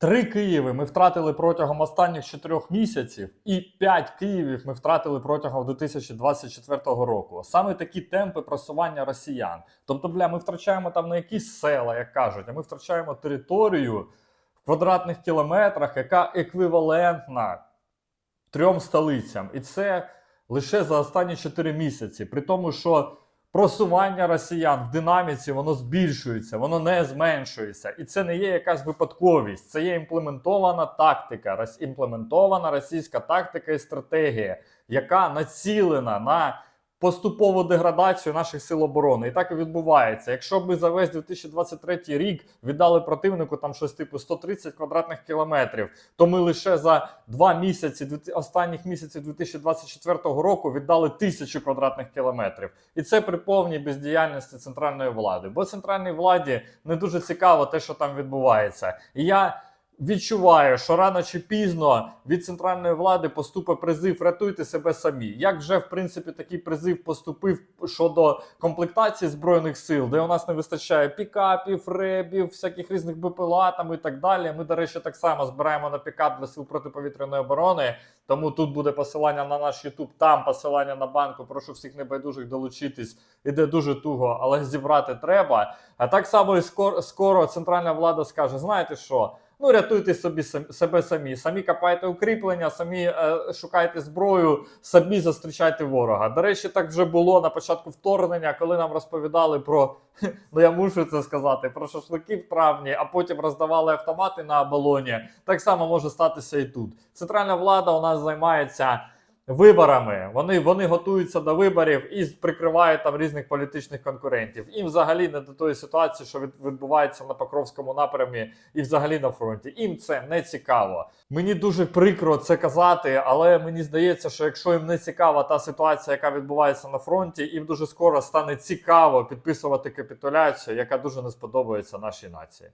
Три Києви ми втратили протягом останніх чотирьох місяців, і п'ять Київів ми втратили протягом 2024 року. Саме такі темпи просування росіян. Тобто, бля, ми втрачаємо там на якісь села, як кажуть, а ми втрачаємо територію в квадратних кілометрах, яка еквівалентна трьом столицям. І це лише за останні 4 місяці. При тому, що просування росіян в динаміці воно збільшується, воно не зменшується. І це не є якась випадковість, це є імплементована тактика, імплементована російська тактика і стратегія, яка націлена на поступову деградацію наших сил оборони. І так і відбувається. Якщо ми за весь 2023 рік віддали противнику там щось типу 130 квадратних кілометрів, то ми лише за два місяці, останніх місяців 2024 року віддали тисячу квадратних кілометрів. І це при повній бездіяльності центральної влади. Бо центральній владі не дуже цікаво те, що там відбувається. І я відчуваю, що рано чи пізно від центральної влади поступить призив рятуйте себе самі. Як вже в принципі такий призив поступив щодо комплектації збройних сил, де у нас не вистачає пікапів, ребів, всяких різних БПЛА там і так далі. Ми, до речі, так само збираємо на пікап для сил протиповітряної оборони. Тому тут буде посилання на наш YouTube, там посилання на банку. Прошу всіх небайдужих долучитись. Іде дуже туго, але зібрати треба. А так само і скоро, скоро центральна влада скаже: знаєте що? Ну, рятуйте собі себе самі, самі копайте укріплення, самі е, шукайте зброю, самі зустрічайте ворога. До речі, так вже було на початку вторгнення, коли нам розповідали про ну я мушу це сказати, про шашлики в травні, а потім роздавали автомати на оболоні. Так само може статися і тут. Центральна влада у нас займається виборами. Вони, вони готуються до виборів і прикривають там різних політичних конкурентів. Їм взагалі не до тої ситуації, що відбувається на Покровському напрямі і взагалі на фронті. Їм це не цікаво. Мені дуже прикро це казати, але мені здається, що якщо їм не цікава та ситуація, яка відбувається на фронті, їм дуже скоро стане цікаво підписувати капітуляцію, яка дуже не сподобається нашій нації.